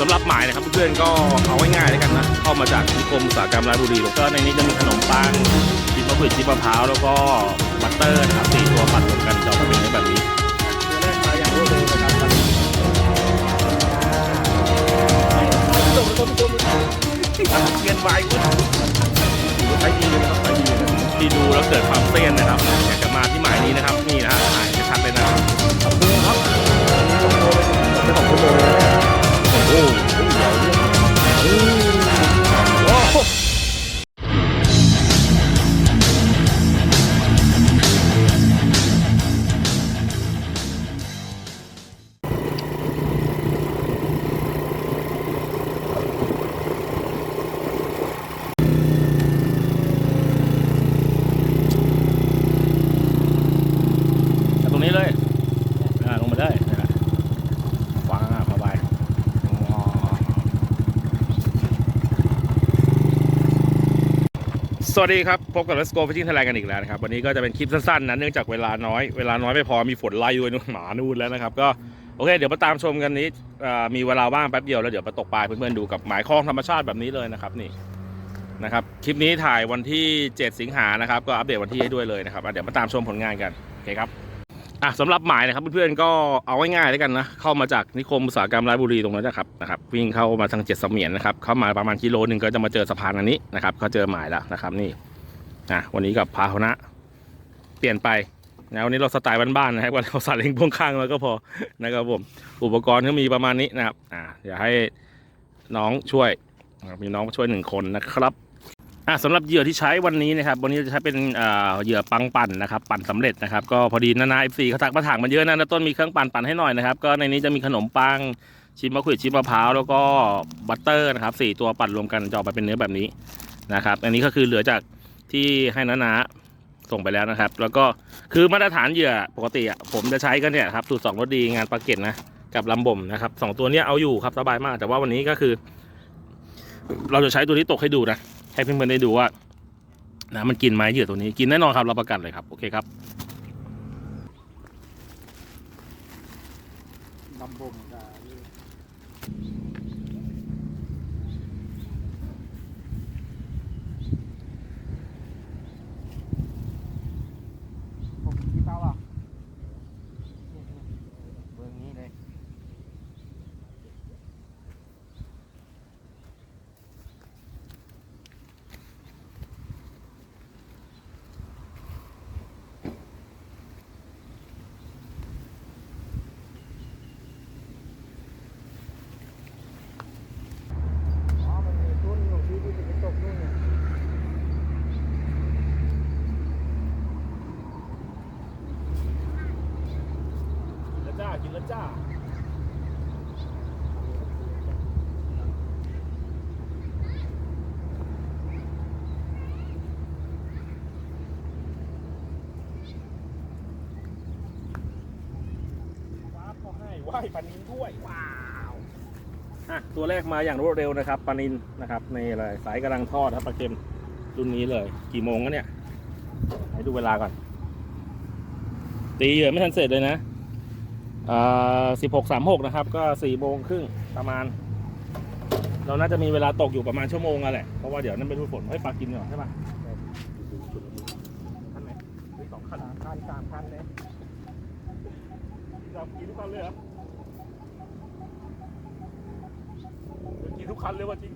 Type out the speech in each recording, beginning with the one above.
สำหรับหมายนะครับเพื่อนๆก็เอาง่ายๆแล้วกันนะเข้ามาจากนิคมอุตสาหกรรมราชบุรีแล้วก็ในนี้จะมีขนมปังชิปมะขวิดชิปมะพร้าวแล้วก็บัตเตอร์นะครับสี่ตัวปั่นรวมกันจะออกมาเป็นแบบนี้ตัวแรกมาอย่างรวดเร็วนะครับตอนนี้จบจบจบเงินไวคุณใช้ดีเลยนะครับใช้ดีเลยที่ดูแล้วเกิดความเซียนนะครับอยากจะมาที่หมายนี้นะครับนี่นะฮะถ่ายชัดเลยนะครับขอบคุณครับของคุณโมเลย น สวัสดีครับ พบกับ Let's Go Fishing Thailand กันอีกแล้วนะครับ วันนี้ก็จะเป็นคลิปสั้นๆนะเนื่องจากเวลาน้อย เวลาน้อยไม่พอมีฝนไล่ด้วยนู่นหมานู่นแล้วนะครับ ก็โอเค เดี๋ยวมาตามชมกันนี้มีเวลาว่างแป๊บเดียวแล้วเดี๋ยวมาตกปลาเพื่อนๆดูกับหมายคลองธรรมชาติแบบนี้เลยนะครับนี่นะครับคลิปนี้ถ่ายวันที่ 7 สิงหานะครับ ก็อัปเดตวันที่ให้ด้วยเลยนะครับเดี๋ยวมาตามชมผลงานกันโอเคครับ อะสำหรับหมายนะครับเพื่อนๆก็เอาง่ายๆแล้วกันนะเข้ามาจากนิคมอุตสาหกรรมราชบุรีตรงนั้นนะครับนะครับวิ่งเข้ามาทางเจ็ดเสมียนนะครับเข้ามาประมาณกิโลหนึ่งก็จะมาเจอสะพานอันนี้นะครับก็เจอหมายแล้วนะครับนี่นะวันนี้กับพาหนะเปลี่ยนไปนะวันนี้เราสไตล์บ้านๆนะครับว่าเราสาเล้งพ่วงข้างแล้วก็พอนะครับผมอุปกรณ์ก็มีประมาณนี้นะครับอ่าเดี๋ยวให้น้องช่วยมีน้องช่วยหนึ่งคนนะครับ อะสำหรับเหยื่อที่ใช้วันนี้นะครับ วันนี้จะใช้เป็นเหยื่อปังปั่นนะครับ ปั่นสำเร็จนะครับ ก็พอดีนานาเอฟซีเขาทักมาถามมันเยอะนะนะต้นมีเครื่องปั่นปั่นให้หน่อยนะครับ ก็ในนี้จะมีขนมปังชิมมะขวิดชิมมะพร้าวแล้วก็บัตเตอร์นะครับสี่ตัวปั่นรวมกันจะออกมาเป็นเนื้อแบบนี้นะครับ อันนี้ก็คือเหลือจากที่ให้นานาส่งไปแล้วนะครับ แล้วก็คือมาตรฐานเหยื่อปกติอะผมจะใช้กันเนี่ยครับสูตรสองรสดีงานปลาเก็ตนะกับลำบ่มนะครับสองตัวเนี้ยเอาอยู่ครับสบายมาก แต่ว่าวันนี้ก็คือ เราจะใช้ตัวนี้ตกให้ดูนะ ให้เพื่อนๆได้ดูว่านะมันกินไม้เหยื่อตัวนี้กินแน่นอนครับเราประกันเลยครับ โอเคครับ ลำบงกับผมที่เป้าอะเบื้องนี้เลย อ๋อ มันมีทุ่นอยู่ที่ที่จะไปตกนู่นเนี่ย กินแล้วจ้ากินแล้วจ้าว้าว ก็ให้ว่ายปลานินด้วยว้าวอะตัวแรกมาอย่างรวดเร็วนะครับปลานินนะครับในอะไรสายกำลังทอดครับปลาเค็มรุ่นนี้เลย กี่โมงแล้วเนี่ยให้ดูเวลาก่อน ตีเหยื่อไม่ทันเสร็จเลยนะสิบหกสามหกนะครับ ก็สี่โมงครึ่งประมาณ เราน่าจะมีเวลาตกอยู่ประมาณชั่วโมงอะแหละเพราะว่าเดี๋ยวนั่นเป็นฝนให้ปลากินก่อนใช่ปะคันไหนมีสองคันสามคันสามคันเลยสามกินทุกคันเลยเหรอกิน ทุกคันเลยว่าจริง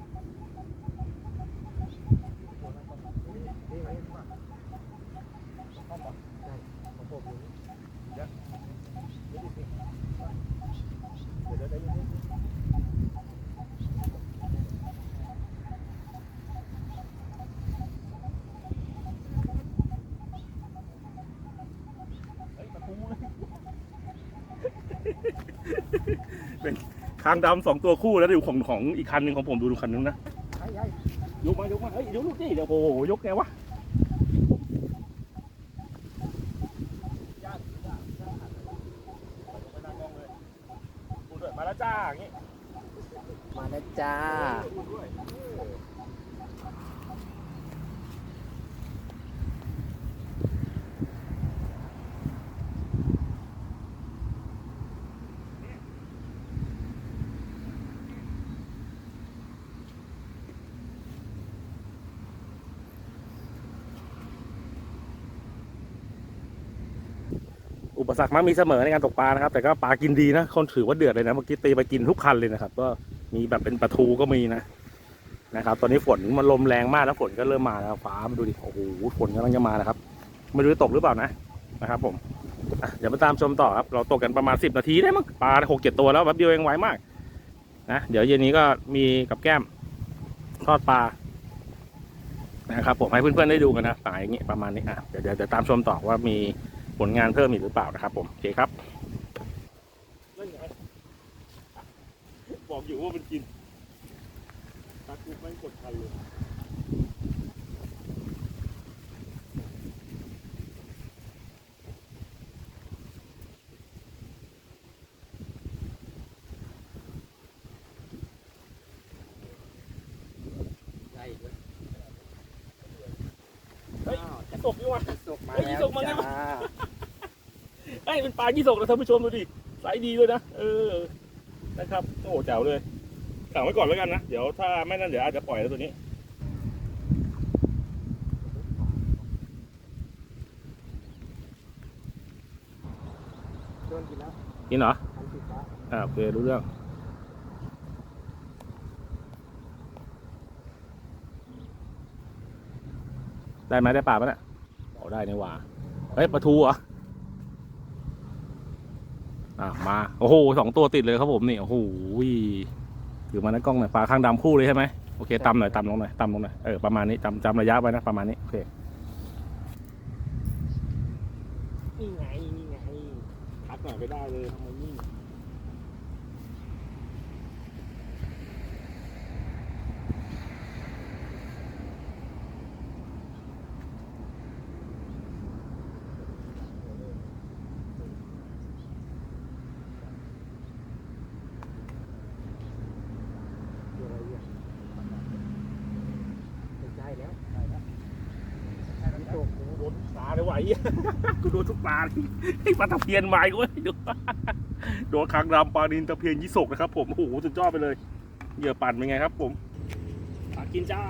เป็น คางดำสองตัวคู่แล้วดูของของอีกคันหนึ่งของผมดูดูคันนึงนะไอ้ไอ้ยกมายกมาเฮ้ยยกลูกดิเดี๋ยวโอ้โหยกไงวะมาแล้วจ้าอย่างงี้มาแล้วจ้า ปสรรคมักมีเสมอในการตกปลานะครับ แต่ก็ปลากินดีนะคนถือว่าเดือดเลยนะเมื่อกี้ตีไปกินทุกคันเลยนะครับ ก็มีแบบเป็นปลาทูก็มีนะนะครับ ตอนนี้ฝนมันลมแรงมากแล้วฝนก็เริ่มมาแล้วฟ้ามาดูดิโอ้โหฝนกำลังจะมานะครับไม่รู้จะตกหรือเปล่านะนะครับ ผมเดี๋ยวมาตามชมต่อครับ เราตกกันประมาณสิบนาทีได้มั้งปลาหกเจ็ดตัวแล้วแป๊บเดียวเองไวมากนะเดี๋ยวเย็นนี้ก็มีกับแก้มทอดปลานะครับผมให้เพื่อนๆได้ดูกันนะปลาอย่างเงี้ยประมาณนี้อะเดี๋ยวเดี๋ยวตามชมต่อว่ามี ผลงานเพิ่มอีกหรือเปล่านะครับ ผมโอเคครับนั่นไงบอกอยู่ว่ามันกินตากูไม่กดทันเลยใช่ด้วยเฮ้ยยี่สกดีว่ะสกมาเฮ้ยแล้ว ส่เป็นปลายี่สกนะท่านผู้ชมดูดิไซส์ดีด้วยนะเออนะครับโอ้โหแจ๋วเลยสั่งไว้ก่อนแล้วกันนะเดี๋ยวถ้าไม่นั่นเดี๋ยวอาจจะปล่อยแล้วตัวนี้นกินเหรออ่าโอเครู้เรื่องได้ไหมได้ปลาปะเนี่ยโอ้ได้ในหว่าเฮ้ยปลาทูเหรอ อะมาโอ้โหสองตัวติดเลยครับผมนี่โอ้โหถือมาในกล้องหน่อยปลาข้างดำคู่เลยใช่ไหมโอเคตำหน่อยตำลงหน่อยตำลงหน่อยเออประมาณนี้จำจำระยะไว้นะประมาณนี้โอเคนี่ไงนี่ไงพักหน่อยไม่ได้เลยทำไมนี่ ตัวอะไรเนี่ยไม่ใช่แล้วใช่แล้วนี่ตก กูโดนทุกปลาเลยว่ะไอ้เหี้ย กูโดนทุกปลาเลยไอ้ปลาตะเพียนมาอีกเว้ยดูโดนคางดำปลาดินตะเพียนยี่สกนะครับผม โอ้โห สุดยอดไปเลย เหยื่อปั่นเป็นไงครับผมปลากินจ้า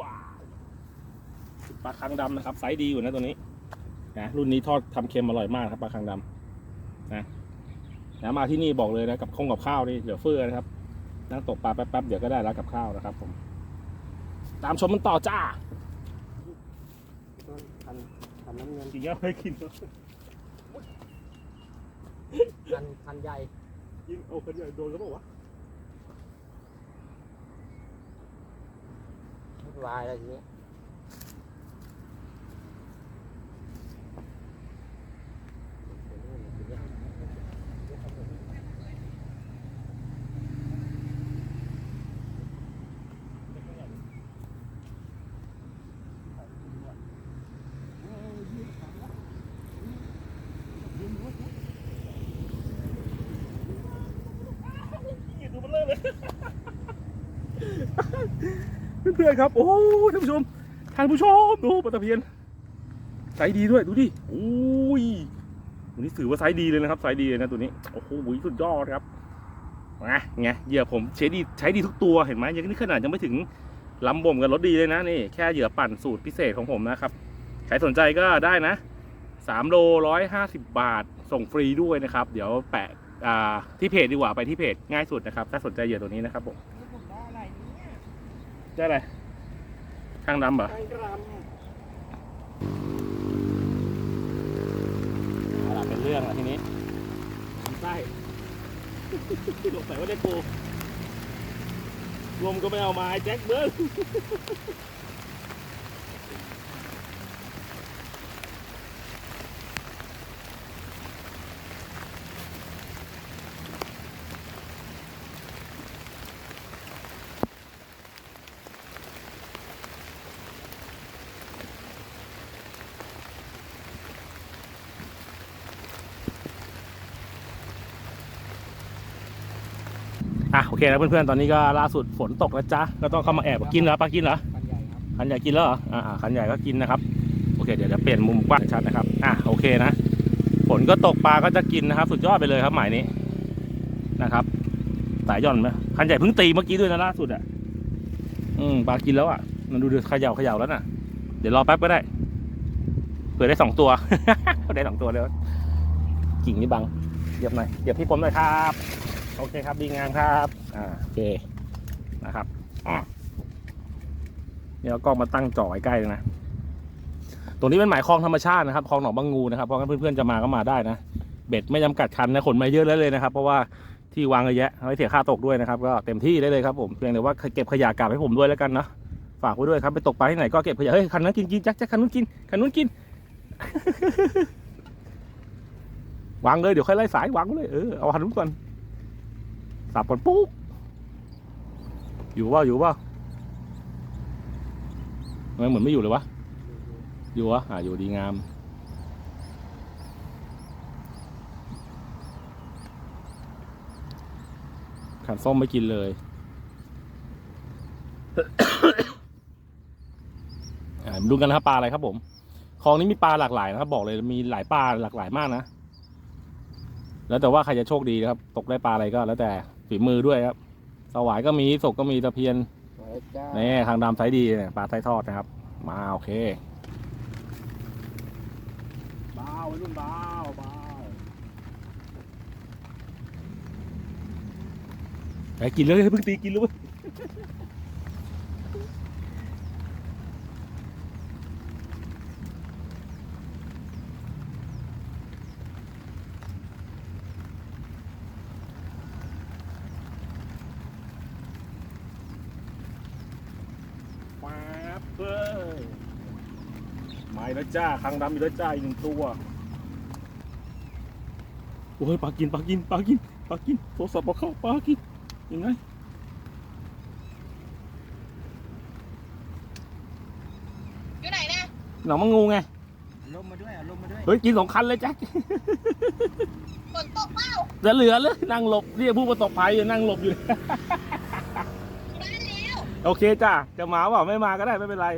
ว้าวปลาคา งดำนะครับไซส์ดีอยู่นะตัวนี้นะรุ่นนี้ทอดทำเค็มอร่อยมากครับปลาคางดำนะนะมาที่นี่บอกเลยนะกับคงกับข้าวนี่เหลือเฟือนะครับนั่งตกปลาแป๊บๆเดี๋ยวก็ได้แล้วกับข้าวนะครับ ผม ตามชมมันต่อจ้าต้นพันพันน้ำเงินจริงๆไม่กินพันพันใหญ่ยิงเอาคนใหญ่โดนเขาบอกว่าวุ่นวายอะไรทีนี้ดูมันเริ่มเลย เพื่อนๆครับ โอ้ท่านผู้ชม ท่านผู้ชมดูปลาตะเพียนไซส์ดีด้วยดูดิโอ้ยตัวนี้ถือว่าไซส์ดีเลยนะครับไซส์ดีเลยนะตัวนี้โอ้โหสุดยอดครับไงไงเหยื่อผมใช้ดีใช้ดีทุกตัวเห็นไหมยังนี่ขนาดยังไม่ถึงลำบ่มกับรถดีเลยนะนี่แค่เหยื่อปั่นสูตรพิเศษของผมนะครับใครสนใจก็ได้นะสามโลร้อยห้าสิบบาทส่งฟรีด้วยนะครับ เดี๋ยวแปะ ที่เพจดีกว่าไปที่เพจง่ายสุดนะครับ ถ้าสนใจเหยื่อตัวนี้นะครับผมผมได้อะไรเนี่ยได้อะไรข้างดำเหรอไก่กรัมเอาล่ะเป็นเรื่องละทีนี้ใต้สงสัยว่าได้โกรวมก็ไม่เอามาไอ้แจ็คเบิร์ เคนะเพื่อนๆ ตอนนี้ก็ล่าสุดฝนตกแล้วจ้าก็ต้องเข้ามาแอบกินเหรอปลากินเหรอคันใหญ่ครับคันใหญ่กินแล้วเหรออ่าคันใหญ่ก็กินนะครับโอเคเดี๋ยวจะเปลี่ยนมุมกว้างชัดนะครับอะโอเคนะฝนก็ตกปลาก็จะกินนะครับ สุดยอดไปเลยครับหมายนี้นะครับสายหย่อนไหมคันใหญ่เพิ่งตีเมื่อกี้ด้วยนะล่าสุดอะอืมปลากินแล้วอะมันดูดูเขย่าเขย่าแล้วน่ะ เดี๋ยวรอแป๊บก็ได้เผื่อได้สองตัวได้สองตัวเลยกิ่งนี่บังเดี๋ยวหน่อยเดี๋ยวพี่ผมหน่อยครับ โอเคครับดีงามครับอ่าโอเคนะครับเนี่ยเอากล้องมาตั้งจ่อไว้ใกล้เลยนะตรงนี้เป็นหมายคลองธรรมชาตินะครับคลองหนองบางงูนะครับเพราะงั้นเพื่อนๆจะมาก็มาได้นะเบ็ดไม่จำกัดคันนะขนมาเยอะเลยนะครับ เพราะว่าที่วางเยอะแยะไม่เสียค่าตกด้วยนะครับ ก็เต็มที่ได้เลยครับผมเพียงแต่ว่าเก็บขยะกลับให้ผมด้วยแล้วกันเนาะฝากไว้ด้วยครับไปตกปลาที่ไหนก็เก็บขยะเฮ้ยคันนั้นกินกินจ็คแจ็คคันนู้นกินคันนู้นกินวางเลยเดี๋ยวค่อยไล่สายวางเลยเออเอาคันนู้นก่อน สับก่อนปุ๊บอยู่ว่าอยู่ว่าทำไมเหมือนไม่อยู่เลยวะ อยู่วะอ่าอยู่ดีงาม ขันส้มไม่กินเลยอ่าดูกันนะครับปลาอะไรครับผม คลองนี้มีปลาหลากหลายนะครับ บอกเลยมีหลายปลาหลากหลายมากนะ แล้วแต่ว่าใครจะโชคดีนะครับ ตกได้ปลาอะไรก็แล้วแต่ ฝีมือด้วยครับ สวายก็มีศกก็มีตะเพียนสวยจ้านี่ทางดำไซส์ดีเนี่ยปลาไซส์ทอดนะครับ มาโอเคเบาวัยรุ่นเบาเบาไอ้กินเลยเพิ่งตีกินเลยเว้ยป๊าบเบ้ยมาอีกแล้ว จ้าคางดำอีกแล้วจ้าอีกหนึ่งตัวโอ้ยปลากินปลากินปลากินปลากินโทรศัพท์มาเข้าปลากินยังไงอยู่ไหนนะหนองมังงูไงลมมาด้วยอะลมมาด้วยเฮ้ยกินสองคันเลยแจ็คฝนตกเปล่าจะเหลือเลยนั่งหลบเรียกผู้ประสบภัยอยู่นั่งหลบอยู่มาแล้วโอเคจ้าจะมาเปล่าไม่มาก็ได้ไม่เป็นไร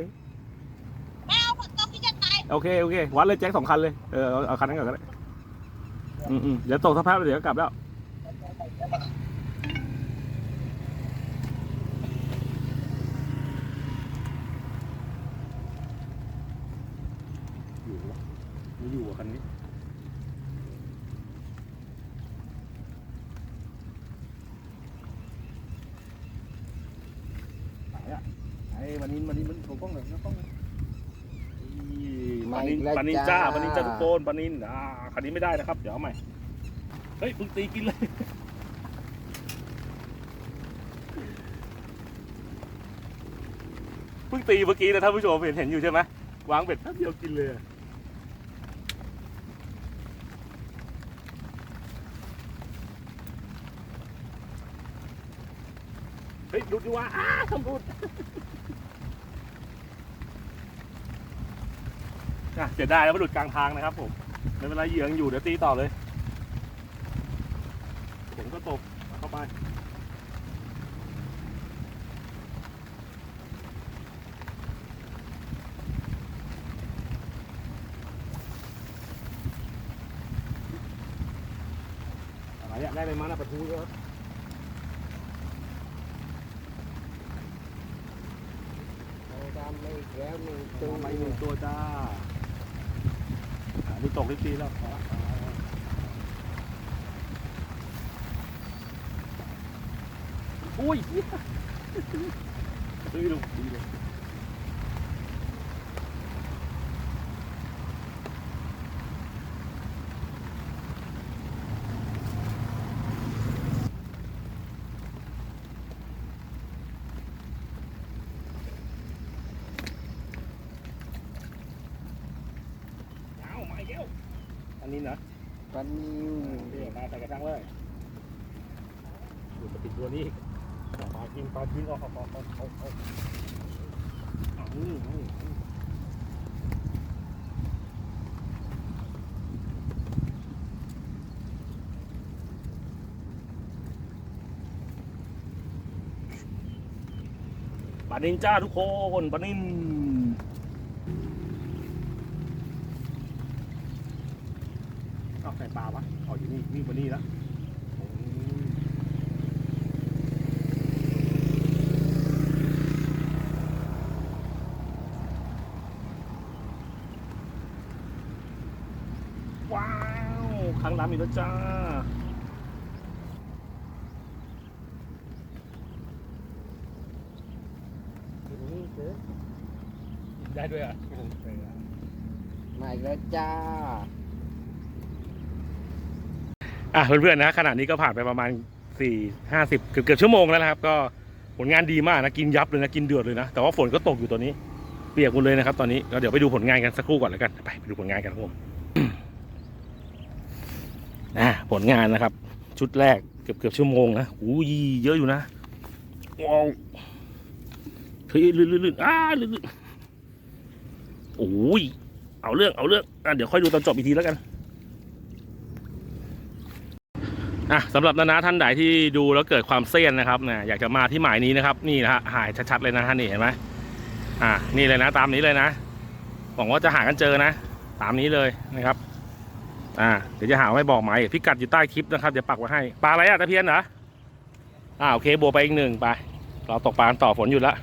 มาเอาฝนตกที่จะตาย โอเคโอเควัดเลยแจ็คสองคันเลยเออเอาเอาคันนั้นก่อนก็ได้อืมอืมเดี๋ยวตกสภาพเดี๋ยวก็กลับแล้วอยู่วะไม่อยู่อะคันนี้ไหนอะไอ้วันนี้วันนี้มันผมกล้องหน่อยนะกล้องหน่อยนี่ ปานินปานินจ้าปานินจ้าทุกคนปานินอ่าคันนี้ไม่ได้นะครับ เดี๋ยวเอาใหม่ เฮ้ยเพิ่งตีกินเลย เพิ่งตีเมื่อกี้นะท่านผู้ชมเห็นเห็นอยู่ใช่ไหมวางเบ็ดแป๊บเดียวกินเลยอะเฮ้ยหลุดดีว่าอ้าทำรุด อะเสียดายแล้วมันหลุดกลางทางนะครับผมไม่เป็นไรเหยื่อยังอยู่เดี๋ยวตีต่อเลยผมก็ตกเข้าไปอะไรอะได้เลยมั้งนะปลาทูก็เอาดำมาอีกแล้วหนึ่งตัตัววมาอีกหนึ่งตัวจ้า มีตกที่ตีแล้วพอละอุ้ยเหี้ยซื้อดูดีเลย อันนี้นะปันเดี๋ยวมาใส่กระชังเลยดูจะปิดตัวนี้ปลากินปลากินออกออกออกออกออกออกปานินจ้าทุกคนปานินาวะเอาอยู่นี่นี่ปลานี่แล้วว้าวครั้งดำอีกแล้วจ้าทีนี้เจอได้ด้วยอะมาอีกแล้วจ้า อะเพื่อนๆนะขณะนี้ก็ผ่านไปประมาณสี่ห้าสิบเกือบเกือบชั่วโมงแล้วนะครับ ก็ผลงานดีมากนะกินยับเลยนะกินเดือดเลยนะ แต่ว่าฝนก็ตกอยู่ตัวนี้ เปียกหมดเลยนะครับ ตอนนี้ก็เดี๋ยวไปดูผลงานกันสักครู่ก่อนแล้วกันไปไปดูผลงานกันครับผมอะผลงานนะครับ ชุดแรกเกือบเกือบชั่วโมงนะอู้ยเยอะอยู่นะว้าวเฮ้ยลื่นลื่นลื่นอ้าลื่นลื่นโอ้ยเอาเรื่องเอาเรื่องอะเดี๋ยวค่อยดูตอนจบอีกทีแล้วกัน อะสำหรับนานาท่านใดที่ดูแล้วเกิดความเซียนนะครับนะอยากจะมาที่หมายนี้นะครับ นี่นะฮะหายชัดๆเลยนะท่านนี่เห็นไหมอะนี่เลยนะ ตามนี้เลยนะหวังว่าจะหากันเจอนะ ตามนี้เลยนะครับอ่าเดี๋ยวจะหาไม่บอกหมายพิกัดอยู่ใต้คลิปนะครับเดี๋ยวปักไว้ให้ปลาอะไรอะตะเพียนเหรออ่าโอเคบวไปอีกหนึ่งไป เราตกปลาต่อฝนหยุดละ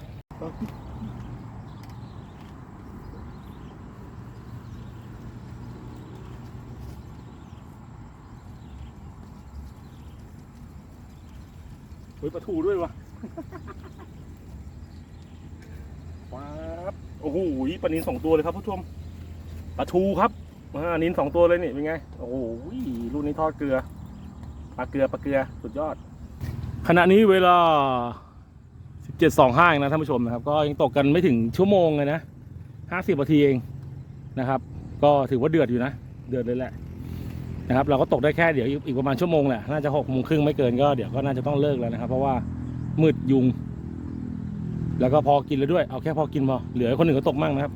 ปลาทูด้วยวะว้าวโอ้โหปลานินสองตัวเลยครับผู้ชมปลาทูครับอ่านินสองตัวเลยนี่เป็นไง โอ้โหรุ่นนี้ทอดเกลือปลาเกลือปลาเกลือสุดยอด ขณะนี้เวลา17.25เองนะท่านผู้ชมนะครับ ก็ยังตกกันไม่ถึงชั่วโมงเลยนะ50นาทีเองนะครับ ก็ถือว่าเดือดอยู่นะ เดือดเลยแหละ นะครับเราก็ตกได้แค่เดี๋ยวอีกอีกประมาณชั่วโมงแหละน่าจะหกโมงครึ่งไม่เกินก็เดี๋ยวก็น่าจะต้องเลิกแล้วนะครับ เพราะว่ามืดยุง แล้วก็พอกินแล้วด้วย เอาแค่พอกินพอเหลือให้คนอื่นก็ตกมั่งนะครับ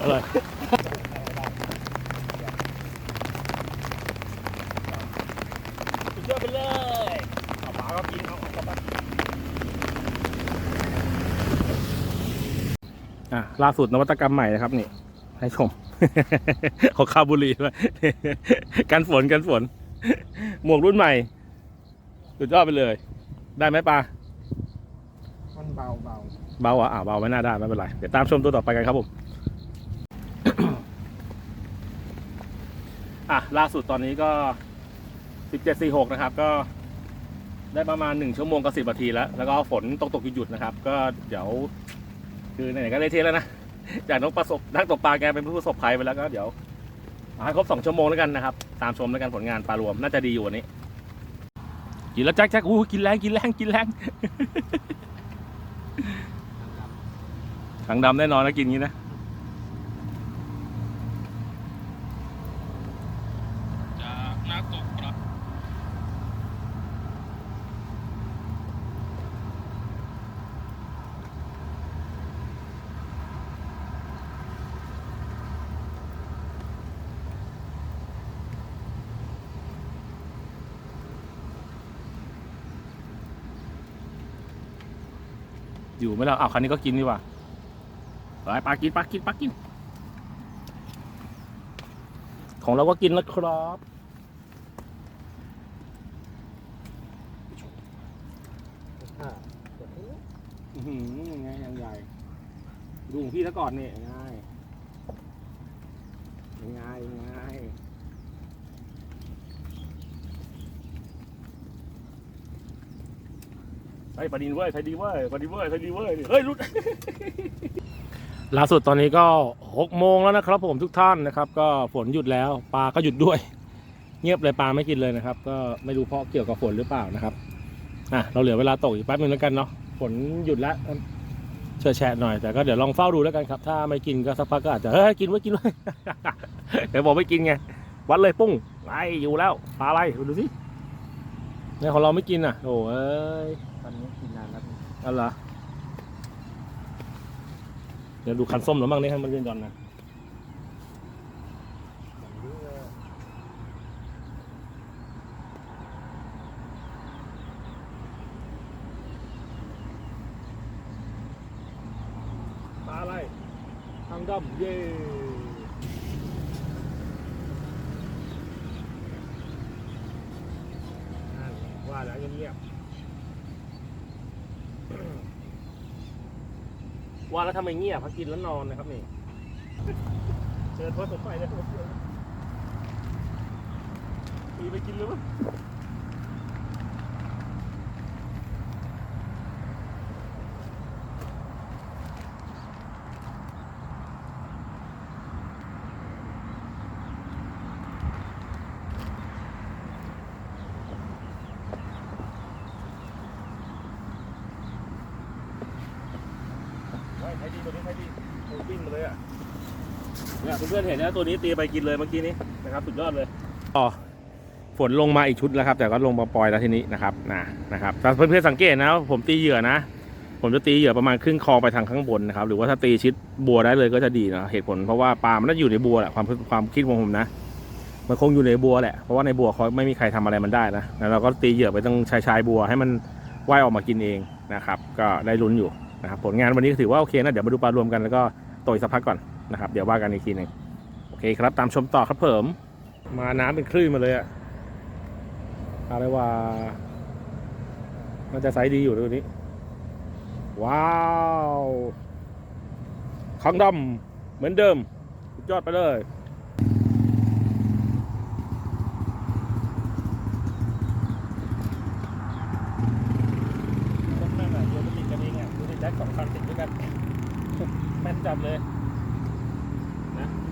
อะไรสุดยอด ไปเลยเอาปลาก็กินเอาเอาปลาอะล่าสุดนวัตกรรมใหม่นะครับนี่ ให้ชม ขอคาบุหรีด้วยกันฝนกันฝน หมวกรุ่นใหม่สุดยอดไปเลย ได้ไหมปลามันเบาเบาเบาอะอะเบาไม่น่าได้ไม่เป็นไร เดี๋ยวตามชมตัวต่อไปกันครับผมอะล่าสุดตอนนี้ก็ สิบเจ็ดสี่หกนะครับ ก็ได้ประมาณหนึ่งชั่วโมงกับสิบนาทีแล้ว แล้วก็ฝนตกตกหยุดๆนะครับ ก็เดี๋ยวคือไหนๆก็ได้เทแล้วนะ จากนักประสบนักตกปลาแกเป็นผู้ประสบภัยไปแล้วก็เดี๋ยวเอาให้ครบสองชั่วโมงแล้วกันนะครับ ตามชมแล้วกันผลงานปลารวมน่าจะดีอยู่วันนี้ กินแล้วแจ๊กแจ๊กอู้กินแรงกินแรงกินแรงถังดำแน่นอนนะกินงี้นะจากนักตกปลาอยู่ ไม่ล่ะอ้าวคันนี้ก็กินดีกว่าไปปลากินปลากินปลากิน ของเราก็กินแล้วครับอ่าเดี๋ยวนี้อื้อหือไงยังใหญ่ดูของพี่ซะก่อนเนี่ยง่ายง่ายง่าย ไอ้ยปลาดินเว้ยไทยดีเว้ยปลาดินเว้ยไทยดีเว้ยเฮ้ยรุดล่าสุดตอนนี้ก็หกโมงแล้วนะครับ ผมทุกท่านนะครับ ก็ฝนหยุดแล้วปลาก็หยุดด้วย เงียบเลยปลาไม่กินเลยนะครับ ก็ไม่รู้เพราะเกี่ยวกับฝนหรือเปล่านะครับอะเราเหลือเวลาตกอีกแป๊บนึงแล้วกันเนาะฝนหยุดแล้วเฉอแฉะหน่อยแต่ก็เดี๋ยวลองเฝ้าดูแล้วกันครับ ถ้าไม่กินก็สักพักก็อาจจะเฮ้ยกินไว้กินไว้เดี๋ยวบอกไม่กินไงวัดเลยปุ้งไอ้อยู่แล้วปลาอะไรดูสิเนี่ยของเราไม่กินอะโอ้เอ้ย ตอนนี้กินนานแล้วอะไรอเดี๋ยวดูคันส้มหรือบ้างนี่ให้มันเรียนก่อนนะอย่างนี้เลยปลาอะไรทางดำเย่นั่นว่าแล้วเงียบๆ ว่าแล้วทำไมเงียบพักกินแล้วนอนนะครับนี่เชิญพ่อสมไปนะครับมีไปกินหรือเปล่า ใช้ดีตัวนี้ใช้ดีโอ้วิ่งมาเลยอะ เพื่อนๆเห็นนะตัวนี้ตีไปกินเลยเมื่อกี้นี้นะครับสุดยอดเลยอ๋อฝนลงมาอีกชุดแล้วครับ แต่ก็ลงมาปล่อยแล้วทีนี้นะครับนะนะครับถ้าเพื่อนๆสังเกตนะผมตีเหยื่อนะ ผมจะตีเหยื่อประมาณครึ่งคอไปทางข้างบนนะครับหรือว่าถ้าตีชิดบัวได้เลยก็จะดีนะเหตุผลเพราะว่าปลามันน่าอยู่ในบัวแหละความความคิดของผมนะมันคงอยู่ในบัวแหละเพราะว่าในบัวเขาไม่มีใครทำอะไรมันได้นะแล้วเราก็ตีเหยื่อไปตรงชายชายบัวให้มันว่ายออกมากินเองนะครับ ก็ได้ลุ้นอยู่นะครับผลงานวันนี้ถือว่าโอเคนะเดี๋ยวมาดูปลารวมกันแล้วก็ต่อยสักพักก่อนนะครับ เดี๋ยวว่ากันอีกทีหนึ่ง เคครับตามชมต่อครับเผิมมาน้ำเป็นคลื่นมาเลยอะอะไรว่า มันจะไซส์ดีอยู่ตัวนี้ ว้าวข้างดำเหมือนเดิมสุดยอดไปเลยต้นแม่งอะโยนไปติดกันเองอะดูดิแจ็คสองคันติดด้วยกันแม่นจับเลยนะ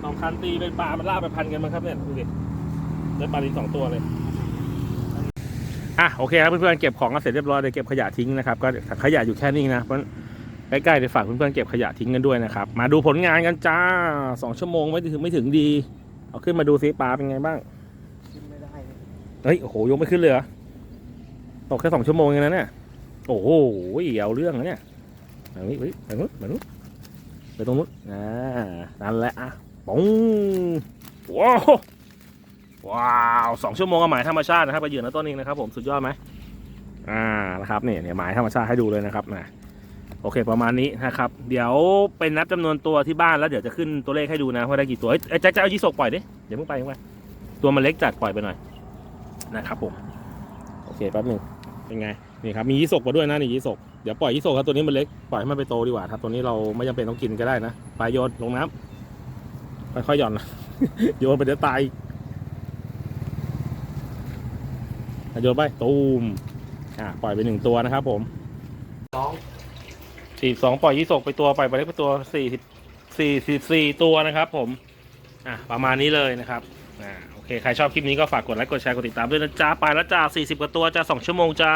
สองคันตีเป็นปลามันล่าไปพันกันมั้งครับเนี่ยดูดิได้ปลาอีสองตัวเลยอะโอเคครับเพื่อนๆเก็บของกันเสร็จเรียบร้อยเลยเก็บขยะทิ้งนะครับก็ขยะอยู่แค่นี้นะเพราะใกล้ๆเดี๋ยวฝากเพื่อนๆเก็บขยะทิ้งกันด้วยนะครับ มาดูผลงานกันจ้าสองชั่วโมงไม่ถึงไม่ถึงดี เอาขึ้นมาดูซิปลาเป็นไงบ้างขึ้นไม่ได้เฮ้ยโอ้โหยกไม่ขึ้นเลยเหรอตกแค่สองชั่วโมงเองนะเนี่ยโอ้โหเอาเรื่องนะเนี่ยแบบนี้เฮ้ยไปนู้นไปนู้นไปตรงนู้นอ่านั่นแหละอะ ปุ้งว้าวว้าวสองชั่วโมงกับหมายธรรมชาตินะครับไปเหยื่อนะต้นเองนะครับ ผมสุดยอดไหมอ่านะครับเนี่ยเนี่ยหมายธรรมชาติให้ดูเลยนะครับนะโอเคประมาณนี้นะครับ เดี๋ยวเป็นนับจำนวนตัวที่บ้านแล้วเดี๋ยวจะขึ้นตัวเลขให้ดูนะว่าได้กี่ตัวเอ้ยแจ็คจะเอายี่สกปล่อยดิเดี๋ยวเพิ่งไปเพิ่งไปตัวมันเล็กจัดปล่อยไปหน่อยนะครับผมโอเคแป๊บหนึ่งเป็นไงนี่ครับมียี่สกมาด้วยนะนี่ยี่สกเดี๋ยวปล่อยยี่สกครับตัวนี้มันเล็กปล่อยให้มันไปโตดีกว่าครับตัวนี้เราไม่จำเป็นต้องกินก็ได้นะปลายโยนลงน้ำ ค่อยๆหย่อนนะโยนไปเดี๋ยวตายอะโยนไปตูมอะปล่อยไปหนึ่งตัวนะครับ ผมสองสี่สองปล่อยยี่สกไปตัวปล่อยไปเล็กไปตัวสี่สิบสี่สิบสี่ตัวนะครับ ผม อะประมาณนี้เลยนะครับอ่าโอเค ใครชอบคลิปนี้ก็ฝากกดไลค์กดแชร์กดติดตามด้วยนะจ้าไปแล้วจ้า40กว่าตัวจ้า2ชั่วโมงจ้า